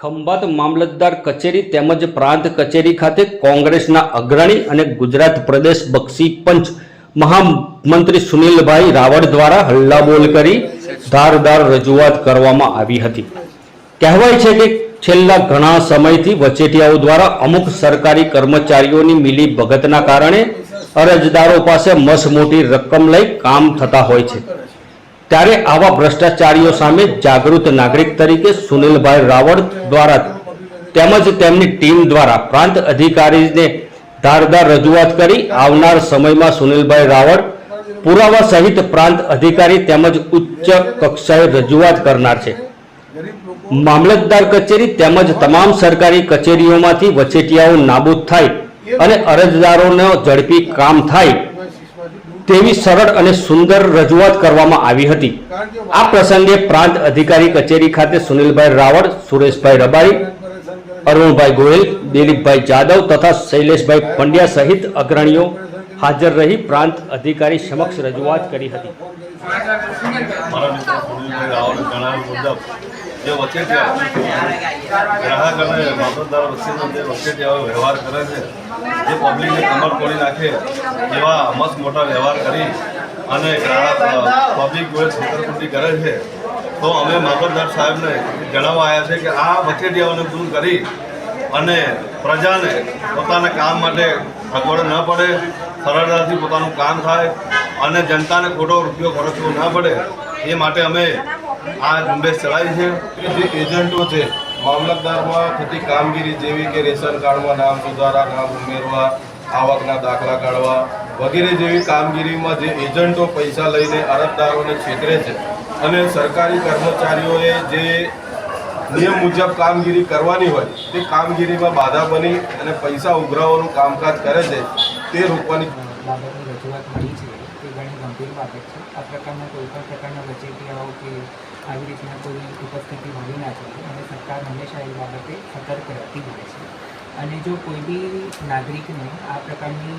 ખંભાત મામલતદાર કચેરી તેમજ પ્રાંત કચેરી ખાતે કોંગ્રેસના અગ્રણી અને ગુજરાત પ્રદેશ બક્ષી પંચ મહામંત્રી સુનિલભાઈ રાવળ દ્વારા હલ્લાબોલ કરી ધારદાર રજૂઆત કરવામાં આવી હતી. કહેવાય છે કે છેલ્લા ઘણા સમયથી વચેટિયાઓ દ્વારા અમુક સરકારી કર્મચારીઓની મિલી ભગતના કારણે અરજદારો પાસે મસ મોટી રકમ લઈ કામ થતા હોય છે. ત્યારે આવા ભ્રષ્ટાચારીઓ સામે જાગૃત નાગરિક તરીકે સુનિલભાઈ રાવળ દ્વારા તેમજ તેમની ટીમ દ્વારા પ્રાંત અધિકારીને ધારદાર રજૂઆત કરી આવનાર સમયમાં સુનિલભાઈ રાવળ પુરાવા સહિત પ્રાંત અધિકારી તેમજ ઉચ્ચ કક્ષાએ રજૂઆત કરનાર છે. મામલતદાર કચેરી તેમજ તમામ સરકારી કચેરીઓમાંથી વચેટિયાઓ નાબૂદ થાય અને અરજદારોનો ઝડપી કામ થાય તેવી સરળ અને સુંદર રજૂઆત કરવામાં આવી હતી. આ પ્રસંગે પ્રાંત અધિકારી કચેરી ખાતે સુનિલભાઈ રાવળ, સુરેશભાઈ રબારી, અરુણભાઈ ગોયલ દિલીપભાઈ જાદવ તથા શૈલેષભાઈ પંડ્યા સહિત અગ્રણીઓ હાજર રહી પ્રાંત અધિકારી સમક્ષ રજૂઆત કરી હતી. જે વચેટિયા ગ્રાહક અને મામલતદાર વચ્ચેનો જે વચેટિયાઓ વ્યવહાર કરે છે, જે પબ્લિકને કમર તોડી નાખે, એવા મસ્ત મોટા વ્યવહાર કરી અને ગ્રાહક પબ્લિક જોડે છેતરપિંડી કરે છે, તો અમે મામલતદાર સાહેબને જણાવવા આવ્યા છે કે આ વચેટિયાઓને દૂર કરી અને પ્રજાને પોતાના કામ માટે અગવડ ન પડે, સરળતાથી પોતાનું કામ થાય અને જનતાને ખોટો રૂપિયો ખર્ચવો ન પડે, એ માટે અમે આ ઝુંબેશ ચલાવી છે. જે એજન્ટો છે, મામલતદારમાં થતી કામગીરી જેવી કે રેશન કાર્ડમાં નામ સુધારા, નામ ઉમેરવા, આવકના દાખલા કાઢવા વગેરે જેવી કામગીરીમાં જે એજન્ટો પૈસા લઈને અરજદારોને છેતરે છે અને સરકારી કર્મચારીઓએ જે નિયમ મુજબ કામગીરી કરવાની હોય, તે કામગીરીમાં બાધા બની અને પૈસા ઉઘરાવવાનું કામકાજ કરે છે, તે રોકવાની રજૂઆત મળી છે તે ઘણી ગંભીર બાબત છે. આ પ્રકારના કોઈપણ પ્રકારના વચેટિયાઓ કે આવી રીતના કોઈ ઉપસ્થિતિ હોવી ના જોઈએ. અને સરકાર હંમેશા એ બાબતે સતર્ક રહેતી હોય છે. અને જો કોઈ બી નાગરિકને આ પ્રકારની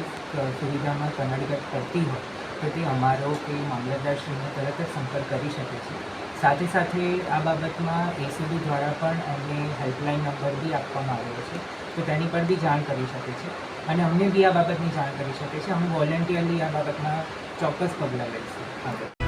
સુવિધામાં કનડગત કરતી હોય, તો તે અમારો કે મામલતદારશ્રીનો તરત જ સંપર્ક કરી શકે છે. સાથે સાથે આ બાબતમાં એસીબી દ્વારા પણ અમને હેલ્પલાઇન નંબર બી આપવામાં આવ્યો છે. તો તેની પર બી જાણ કરી શકે છે. અને અમને બી આ બાબતની જાણ કરી શકે છે. અમે વોલેન્ટિયરલી આ બાબતમાં ચોક્કસ પગલાં લઈશું. આગળ